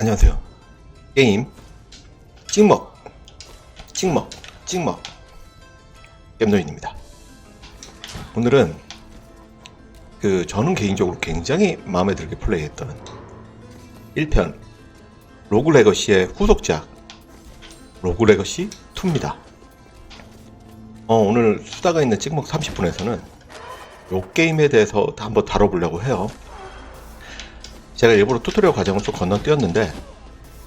안녕하세요. 게임 찍먹 찍먹 찍먹 겜노인입니다. 오늘은 그 저는 개인적으로 굉장히 마음에 들게 플레이했던 1편 로그 레거시의 후속작 로그 레거시 2입니다. 어, 오늘 수다가 있는 찍먹 30분에서는 요 게임에 대해서 한번 다뤄보려고 해요. 제가 일부러 튜토리얼 과정을 좀 건너뛰었는데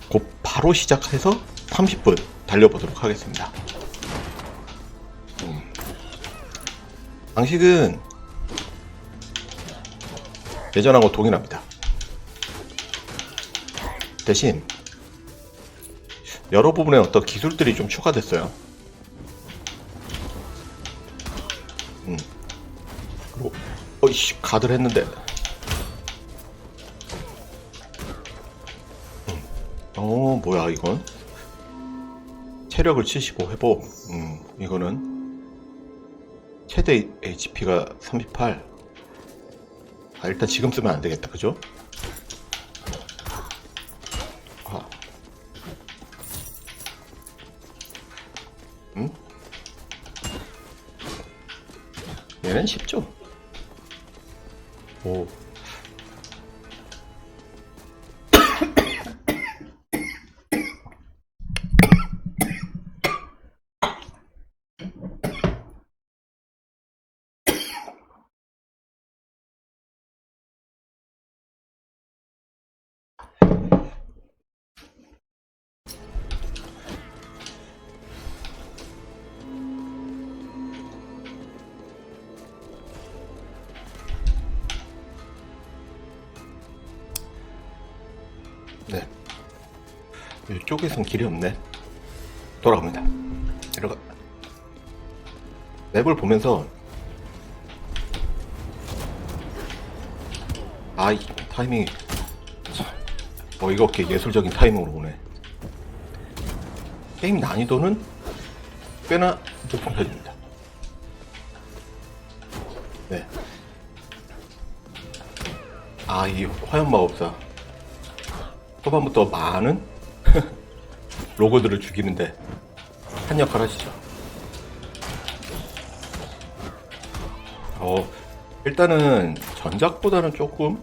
곧 바로 시작해서 30분 달려보도록 하겠습니다. 음. 방식은 예전하고 동일합니다. 대신 여러 부분에 어떤 기술들이 좀 추가됐어요. 음. 그리고 어이씨 가드를 했는데 어 뭐야 이건 체력을 75 회복 음 이거는 최대 HP가 38 아, 일단 지금 쓰면 안 되겠다 그죠? 아. 음? 얘는 쉽죠? 오 이쪽에선 길이 없네. 돌아갑니다. 들어가. 맵을 보면서 아이 타이밍이 어이가 없게 예술적인 타이밍으로 오네. 게임 난이도는 꽤나 높은 편입니다. 네. 아, 이 화염마법사. 초반부터 많은 로고들을 죽이는데 한 역할 하시죠. 어, 일단은 전작보다는 조금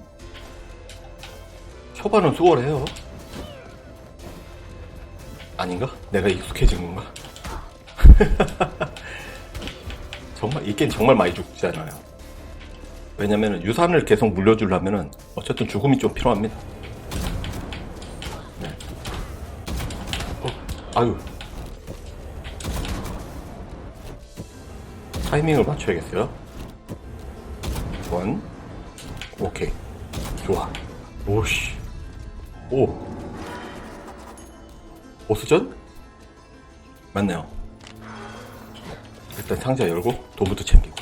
초반은 수월해요. 아닌가? 내가 익숙해진 건가? 정말 이 게임 정말 많이 죽잖아요. 왜냐면 유산을 계속 물려주려면은 어쨌든 죽음이 좀 필요합니다. 아유. 타이밍을 맞춰야겠어요. 원. 오케이. 좋아. 오씨. 오. 보스전? 맞네요. 일단 상자 열고 돈부터 챙기고.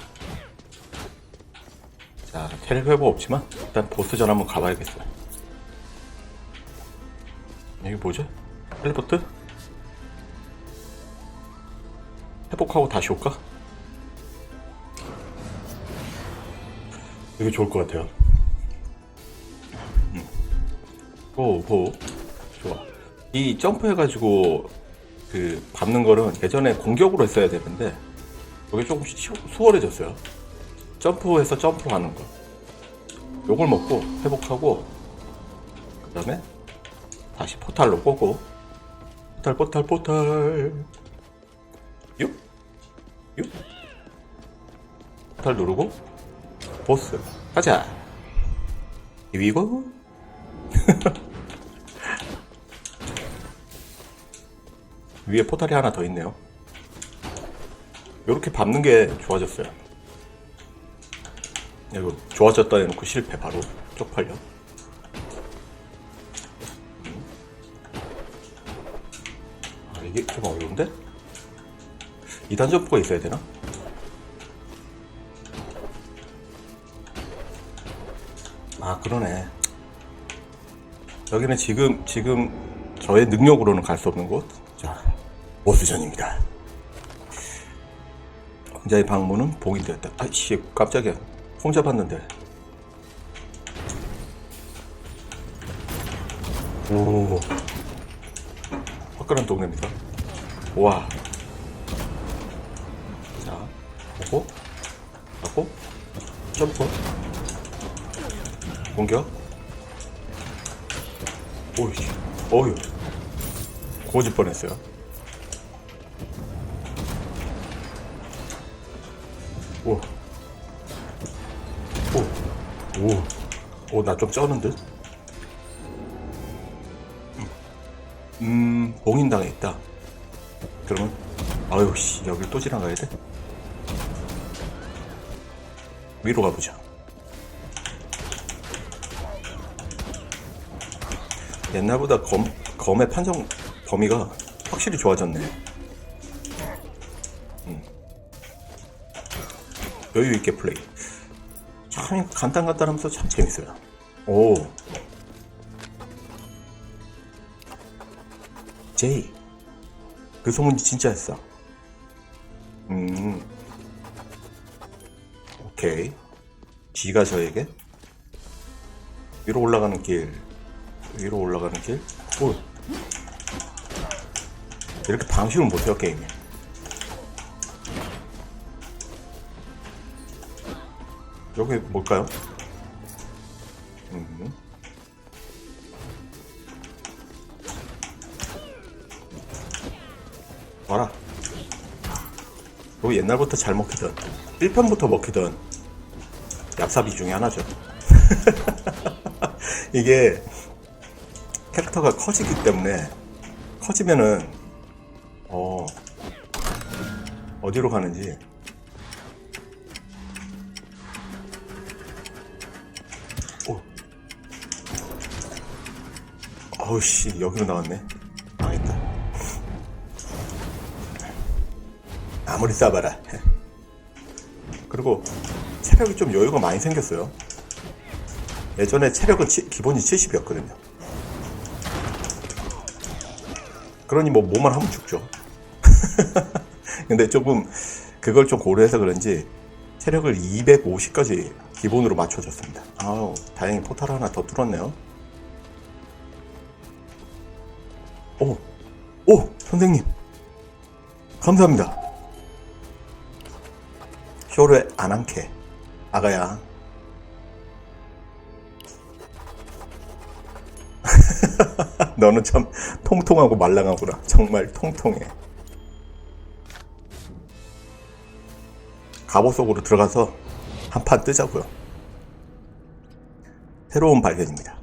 자, 체력 회복 없지만 일단 보스전 한번 가봐야겠어요. 여기 뭐죠? 텔레포트? 회복하고 다시 올까? 이게 좋을 것 같아요. 음. 오, 오, 좋아. 이 점프해가지고 그 밟는 거는 예전에 공격으로 했어야 되는데 이게 조금 시- 수월해졌어요. 점프해서 점프하는 거. 요걸 먹고 회복하고 그 다음에 다시 포탈로 꼬고 포탈 포탈 포탈 육? 육? 포탈 누르고? 보스. 가자. 이위고 위에 포탈이 하나 더 있네요. 이렇게 밟는 게 좋아졌어요. 이거 좋아졌다 해놓고 실패 바로. 쪽팔려. 아 이게 좀 어려운데? 2단 점프가 있어야 되나? 아 그러네 여기는 지금 지금 저의 능력으로는 갈 수 없는 곳. 자, 보스전입니다. 왕자의 방문은 봉인되었다. 아이씨, 깜짝이야. 혼자 봤는데. 오. 화끈한 동네입니다. 와. 점프, 공격. 오이, 어휴. 고질 뻔했어요. 오. 오. 오. 오, 나 좀 쩌는 듯? 음, 봉인당에 있다. 그러면, 아유, 씨, 여길 또 지나가야 돼? 위로 가보자. 옛날보다 검, 검의 판정 범위가 확실히 좋아졌네. 음. 여유 있게 플레이. 참 간단간단하면서 참 재밌어요. 오. 제이. 그 소문이 진짜였어. 음. 오케이. G가 저에게 위로 올라가는 길. 위로 올라가는 길. 오. 이렇게 방식을 못해요, 게임에. 여기 뭘까요? 음. 와라. 이거 옛날부터 잘 먹히던 1편부터 먹히던 얍삽이 중에 하나죠. 이게 캐릭터가 커지기 때문에 커지면은 어 어디로 가는지. 오. 어우씨 여기로 나왔네. 망했다. 아무리 싸봐라. 그리고 체력이 좀 여유가 많이 생겼어요 예전에 체력은 치- 기본이 70이었거든요 그러니 뭐 뭐만 하면 죽죠 근데 조금 그걸 좀 고려해서 그런지 체력을 250까지 기본으로 맞춰줬습니다. 아우 다행히 포탈 하나 더 뚫었네요. 오, 오 선생님 감사합니다. 쇼르의 안한케 아가야. 너는 참 통통하고 말랑하구나. 정말 통통해. 갑옷 속으로 들어가서 한 판 뜨자고요. 새로운 발견입니다.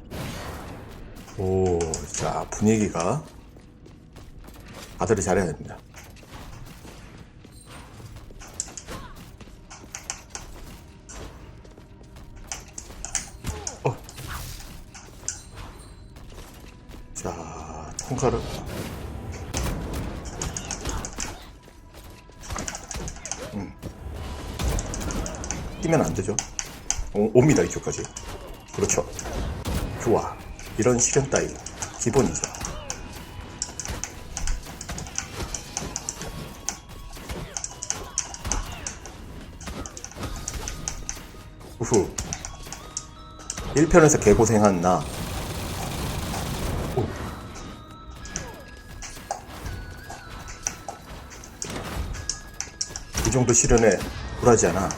오, 자 분위기가 아들이 잘해야 됩니다. 자, 통과를 뛰면 안 되죠. 오, 옵니다 이쪽까지. 그렇죠. 좋아. 이런 시련 따위 기본이죠. 우후. 1편에서 개고생한 나. 이 정도 시련에 굴하지 않아.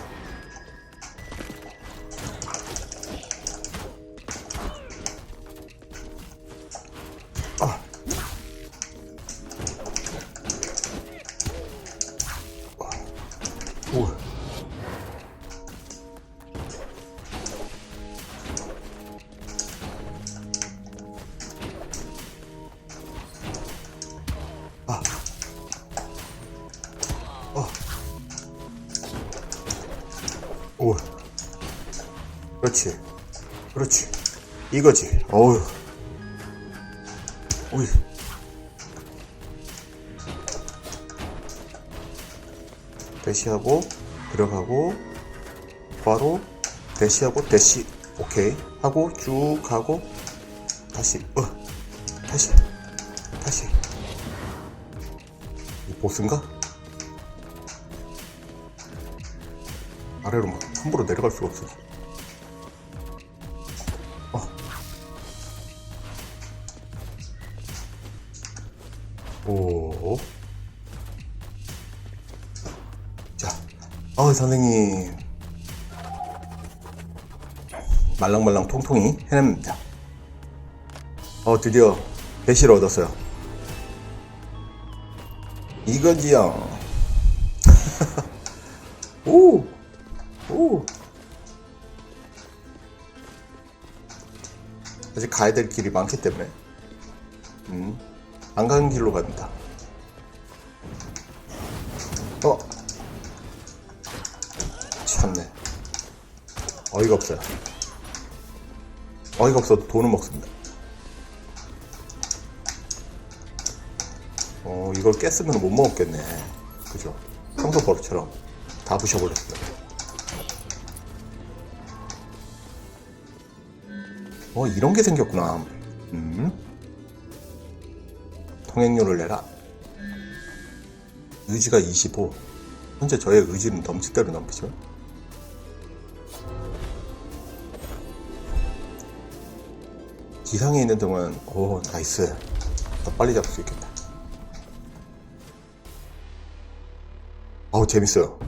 들어가고 바로 대시하고 대시 오케이 하고 쭉 가고 다시 어 다시 다시 이 보스인가? 아래로 막 함부로 내려갈 수가 없어 어 오. 어 선생님. 말랑말랑 통통이 해냅니다. 어, 드디어 배시를 얻었어요. 이거지요. 오! 오! 아직 가야 될 길이 많기 때문에. 음, 안 가는 길로 갑니다. 어? 어이가 없어요. 어이가 없어도 돈은 먹습니다. 어, 이걸 깼으면 못 먹었겠네. 그죠? 평소 버릇처럼 다 부셔버렸어요. 어, 이런 게 생겼구나. 음. 통행료를 내라. 의지가 25. 현재 저의 의지는 넘칠 대로 넘치죠. 기상에 있는 동안, 오, 나이스. 더 빨리 잡을 수 있겠다. 어우, 재밌어요.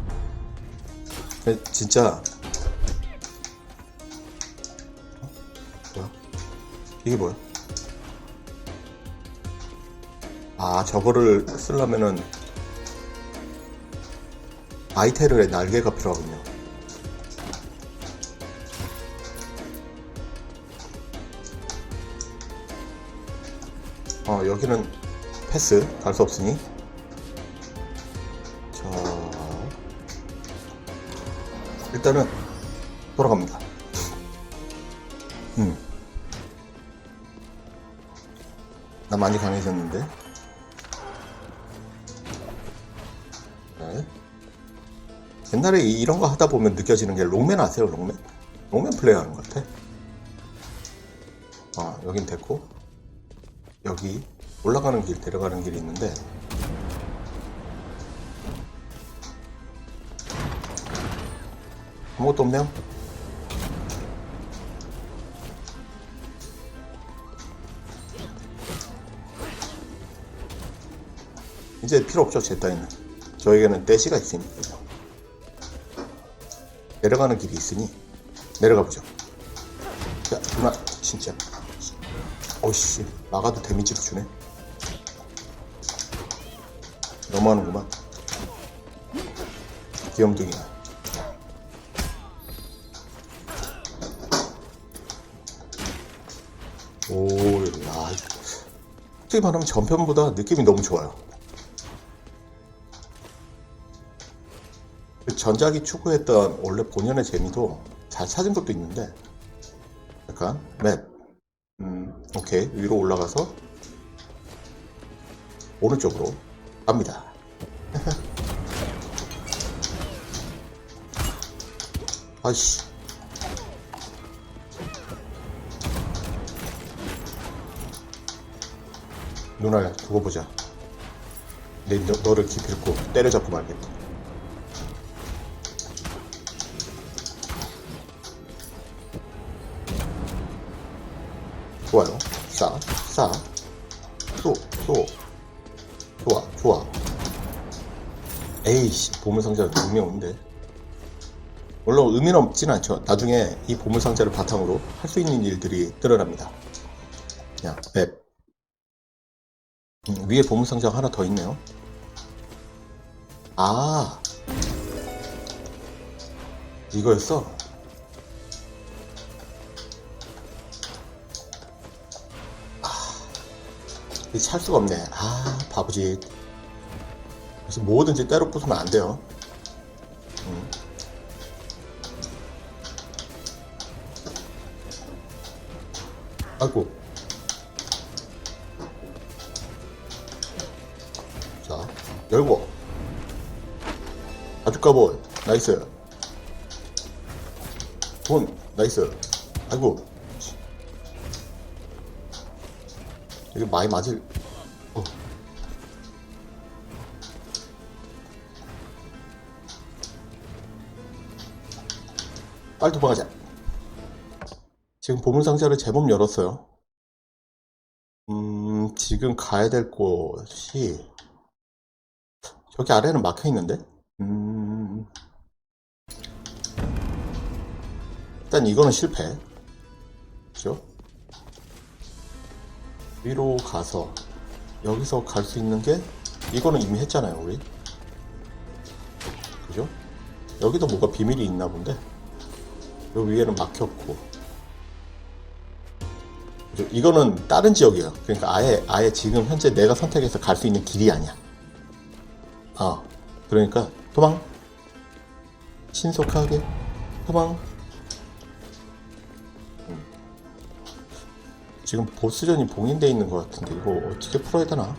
근데 진짜. 어? 뭐야? 이게 뭐야? 아, 저거를 쓰려면은 아이테르의 날개가 필요하군요. 어, 여기는 패스 갈 수 없으니. 자, 일단은 돌아갑니다. 음. 나 많이 강해졌는데. 네. 옛날에 이- 이런 거 하다 보면 느껴지는 게 롱맨 아세요, 롱맨? 롱맨 플레이 하는 것 같아. 아, 여긴 됐고. 여기 올라가는 길, 데려가는 길이 있는데. 아무것도 없네요. 이제 필요 없죠, 제 따위는. 저에게는 떼시가 있으니까요. 내려가는 길이 있으니 내려가 보죠. 야, 누나, 진짜. 어이씨, 막아도 데미지를 주네. 너무하는구만. 귀염둥이야. 오, 야, 솔직히 말하면 전편보다 느낌이 너무 좋아요. 그 전작이 추구했던 원래 본연의 재미도 잘 찾은 것도 있는데, 약간 맵, 음, 오케이 위로 올라가서 오른쪽으로 갑니다. 아이씨. 누나야 두고 보자. 내 너, 너를 기필코 때려잡고 말겠다. 보물상자를 오는데. 물론 의미는 없진 않죠. 나중에 이 보물상자를 바탕으로 할 수 있는 일들이 드러납니다. 그냥, 맵. 음, 위에 보물상자가 하나 더 있네요. 아. 이거였어? 이찰 수가 없네. 아, 바보지. 그래서 뭐든지 때로 부수면 안 돼요. 음. 아이고. 자, 열고. 아주까볼. 나이스. 돈. 나이스. 아이고. 이게 많이 맞을. 빨리 도망가자. 지금 보물상자를 제법 열었어요. 음, 지금 가야 될 곳이 저기 아래는 막혀 있는데? 음, 일단 이거는 실패. 그죠? 위로 가서 여기서 갈 수 있는 게 이거는 이미 했잖아요, 우리. 그죠? 여기도 뭐가 비밀이 있나 본데. 요 위에는 막혔고. 이거는 다른 지역이에요. 그러니까 아예 아예 지금 현재 내가 선택해서 갈 수 있는 길이 아니야. 아, 그러니까 도망. 신속하게 도망. 음. 지금 보스전이 봉인돼 있는 것 같은데 이거 어떻게 풀어야 되나?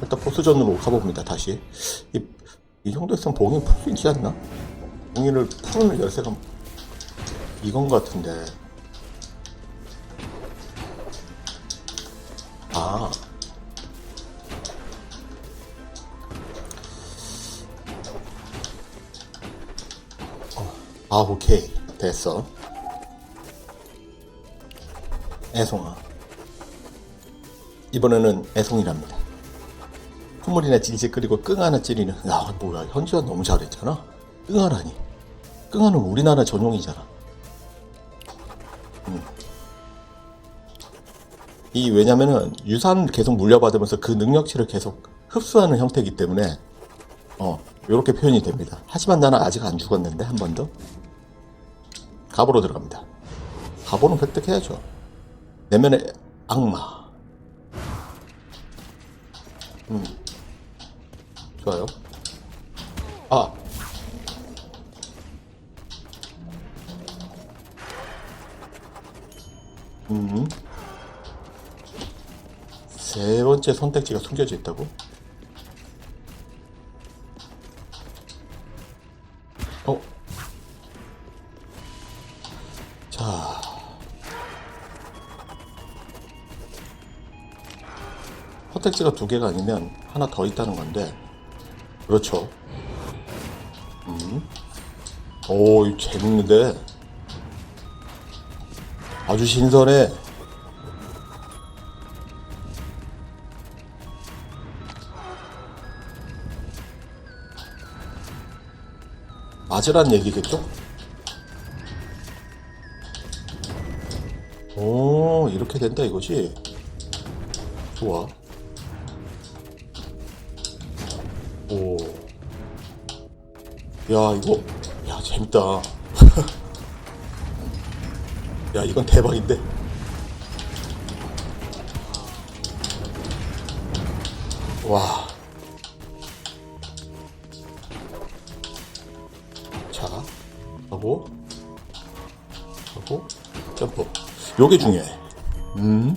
일단 보스전으로 가봅니다. 다시 이, 이 정도 있으면 봉인 풀 수 있지 않나? 봉인을 푸는 열쇠가 이건 것 같은데. 아. 아, 오케이. 됐어. 애송아. 이번에는 애송이랍니다. 콧물이나 찌릿 그리고 끙 하나 찌리는 야 뭐야 현지가 너무 잘했잖아 끙 하라니 끙 하는 우리나라 전용이잖아 이 왜냐면은 유산을 계속 물려받으면서 그 능력치를 계속 흡수하는 형태이기 때문에 어 요렇게 표현이 됩니다. 하지만 나는 아직 안 죽었는데 한 번 더 갑으로 들어갑니다. 갑오는 획득해야죠. 내면의 악마. 음. 좋아요. 아! 음. 세 번째 선택지가 숨겨져 있다고? 어? 자. 선택지가 두 개가 아니면 하나 더 있다는 건데. 그렇죠. 음. 오, 재밌는데. 아주 신선해. 맞으란 얘기겠죠? 오, 이렇게 된다 이것이. 좋아. 오. 야, 이거. 야, 재밌다. 야, 이건 대박인데. 와. 요게 중요해. 음.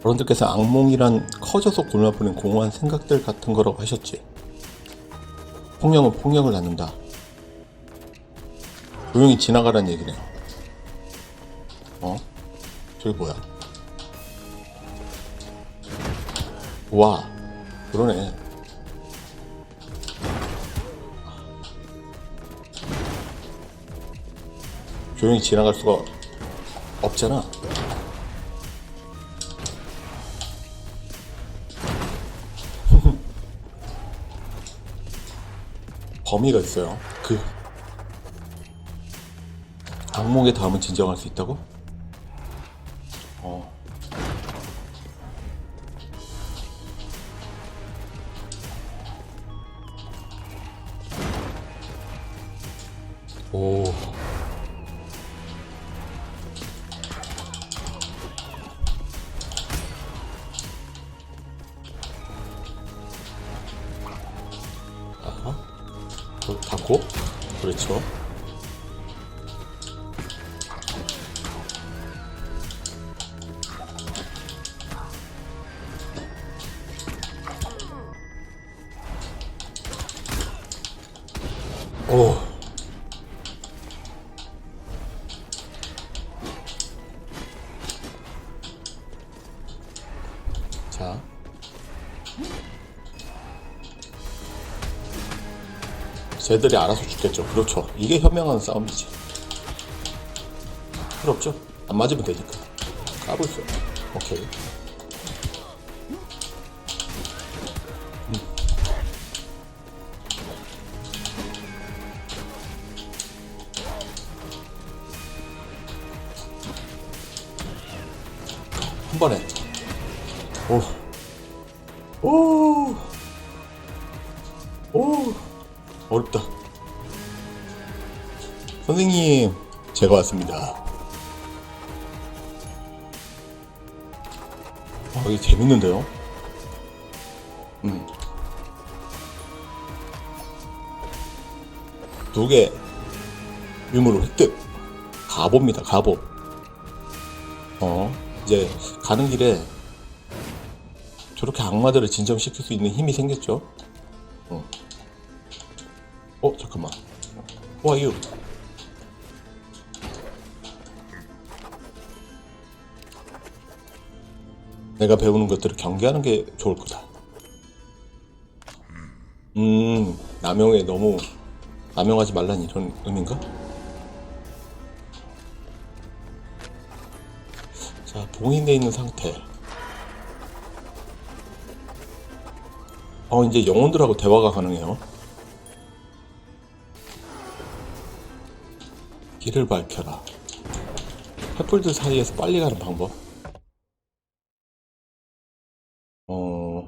여러분들께서 악몽이란 커져서 골라보는 공허한 생각들 같은 거라고 하셨지. 폭력은 폭력을 낳는다. 조용히 지나가란 얘기네요. 어? 저기 뭐야? 와, 그러네. 조용히 지나갈 수가 없잖아. 범위가 있어요. 그 악몽의 다음은 진정할 수 있다고? 쟤들이 알아서 죽겠죠. 그렇죠. 이게 현명한 싸움이지. 필요 없죠. 안 맞으면 되니까. 까불 수. 오케이. 음. 한 번에. 오. 오. 오. 어렵다. 선생님, 제가 왔습니다. 아, 이게 재밌는데요? 음. 두 개, 유물을 획득. 가봅니다, 가보. 어, 이제 가는 길에 저렇게 악마들을 진정시킬 수 있는 힘이 생겼죠? Who are you? 내가 배우는 것들을 경계하는 게 좋을 거다. 음, 남용에 너무 남용하지 말란 이런 의미인가? 자, 봉인되어 있는 상태. 어, 이제 영혼들하고 대화가 가능해요. 길을 밝혀라. 횃불들 사이에서 빨리 가는 방법. 어,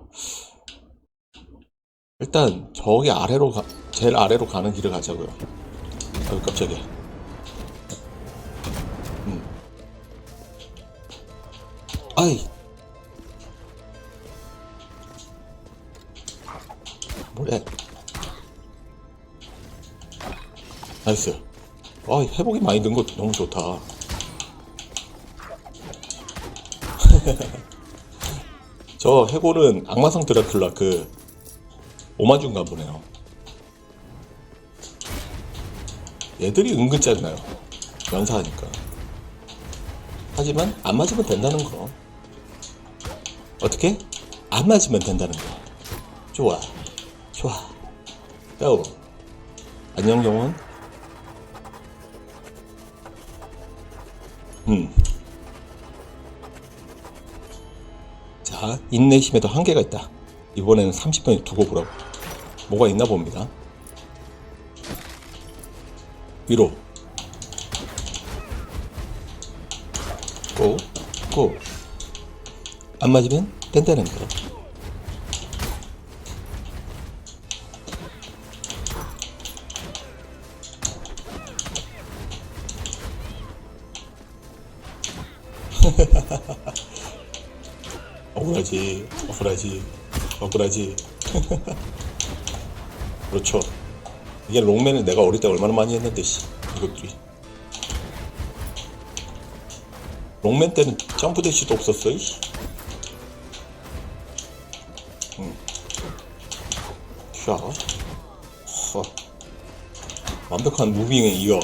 일단 저기 아래로 가, 제일 아래로 가는 길을 가자고요. 아유, 깜짝이야. 음. 아이. 뭐래? 나이스. 아, 회복이 많이 는 것도 너무 좋다. 저 해골은 악마성 드라큘라 그 오마주인가 보네요. 얘들이 은근 짜증나요. 연사하니까. 하지만 안 맞으면 된다는 거. 어떻게? 안 맞으면 된다는 거. 좋아. 좋아. 고. 안녕 영혼. 음. 자, 인내심에도 한계가 있다. 이번에는 30분에 두고 보라고. 뭐가 있나 봅니다. 위로. 고, 고. 안 맞으면 된다는 거. 억울하지, 억울하지, 억울하지. 그렇죠. 이게 롱맨을 내가 어릴 때 얼마나 많이 했는데, 씨. 이것들이. 롱맨 때는 점프 대시도 없었어, 이씨. 응. 샤. 허. 완벽한 무빙에 이어.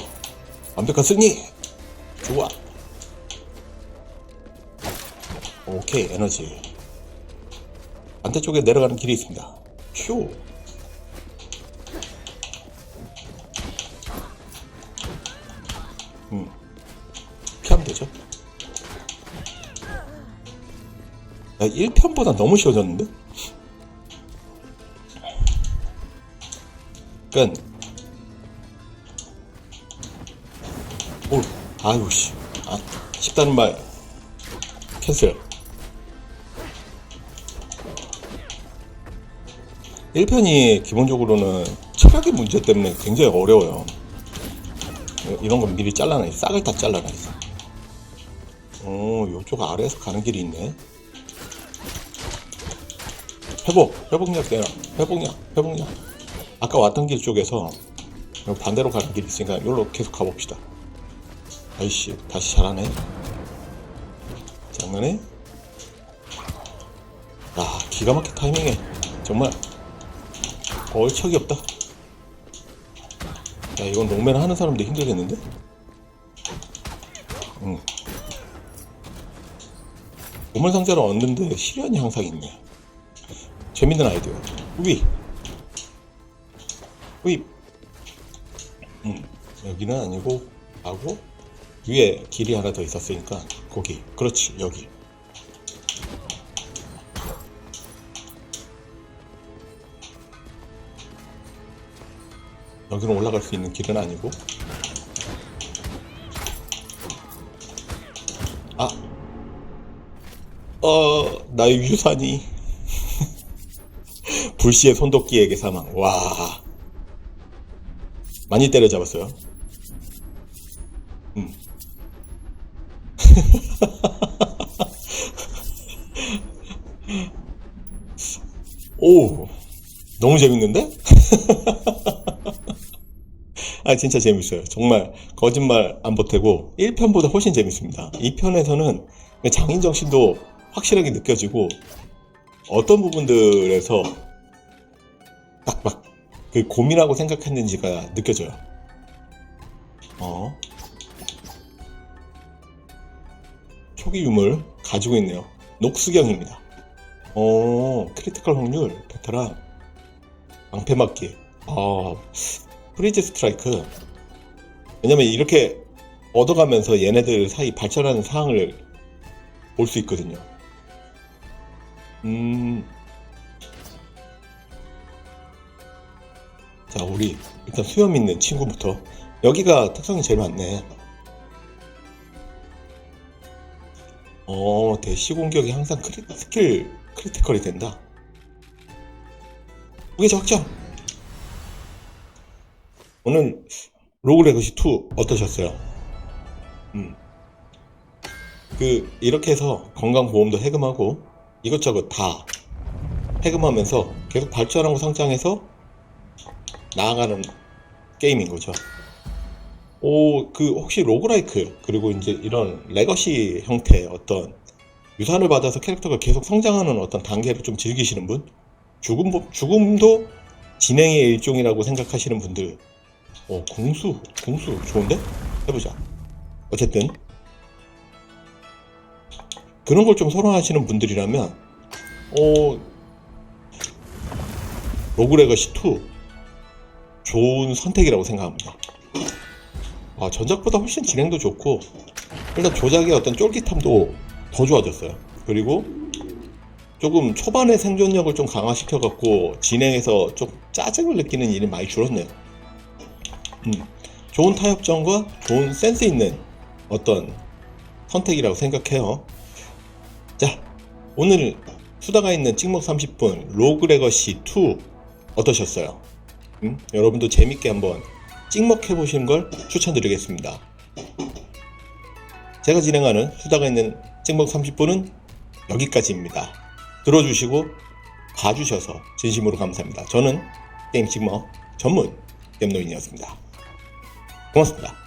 완벽한 승리! 좋아. 오케이 에너지 반대쪽에 내려가는 길이 있습니다 큐 음. 피하면 되죠 야, 1편보다 너무 쉬워졌는데? 끝. 오, 아유, 씨. 아, 쉽다는 말. 캔슬. 1편이 기본적으로는 체력의 문제 때문에 굉장히 어려워요. 이런 건 미리 잘라놔야 싹을 다 잘라놔야지. 오, 요쪽 아래에서 가는 길이 있네. 회복, 회복약 되나? 회복약, 회복약. 아까 왔던 길 쪽에서 반대로 가는 길이 있으니까 여기로 계속 가봅시다. 아이씨, 다시 잘하네. 장난해? 아, 기가 막힌 타이밍에 정말 얼척이 없다. 야, 이건 롱맨 하는 사람도 힘들겠는데? 응. 보물 상자를 얻는데 시련이 항상 있네. 재밌는 아이디어. 위. 위. 음, 여기는 아니고, 하고, 위에 길이 하나 더 있었으니까, 거기. 그렇지, 여기. 여기는 올라갈 수 있는 길은 아니고 아 어, 나의 유산이 불시의 손도끼에게 사망. 와, 많이 때려잡았어요. 음. 오, 너무 재밌는데? 아, 진짜 재밌어요. 정말 거짓말 안 보태고 1편보다 훨씬 재밌습니다. 2편에서는 장인 정신도 확실하게 느껴지고 어떤 부분들에서 딱 막 그 고민하고 생각했는지가 느껴져요. 어. 초기 유물 가지고 있네요. 녹수경입니다. 어, 크리티컬 확률, 베테랑, 방패 맞기. 아, 프리즈 스트라이크. 왜냐면 이렇게 얻어가면서 얘네들 사이 발전하는 상황을 볼 수 있거든요. 음. 자, 우리 일단 수염 있는 친구부터. 여기가 특성이 제일 많네. 어, 대시 공격이 항상 크리, 스킬 크리티컬이 된다. 무게 적정. 오늘 로그 레거시 2 어떠셨어요? 음. 그 이렇게 해서 건강보험도 해금하고 이것저것 다 해금하면서 계속 발전하고 성장해서 나아가는 게임인 거죠. 오, 그 혹시 로그라이크 그리고 이제 이런 레거시 형태의 어떤 유산을 받아서 캐릭터가 계속 성장하는 어떤 단계를 좀 즐기시는 분, 죽음 죽음도 진행의 일종이라고 생각하시는 분들, 어 공수 공수 좋은데 해보자. 어쨌든 그런 걸 좀 선호하시는 분들이라면, 어 로그레거시 2 좋은 선택이라고 생각합니다. 아, 전작보다 훨씬 진행도 좋고 일단 조작의 어떤 쫄깃함도 더 좋아졌어요. 그리고 조금 초반에 생존력을 좀 강화시켜 갖고 진행해서 좀 짜증을 느끼는 일이 많이 줄었네요. 음, 좋은 타협점과 좋은 센스 있는 어떤 선택이라고 생각해요. 자, 오늘 수다가 있는 찍먹 30분 로그레거시 2 어떠셨어요? 음? 여러분도 재밌게 한번 찍먹해 보시는 걸 추천드리겠습니다. 제가 진행하는 수다가 있는 찍먹 30분은 여기까지입니다. 들어주시고 봐주셔서 진심으로 감사합니다. 저는 게임 찍먹 전문 겜노인이었습니다. 고맙습니다.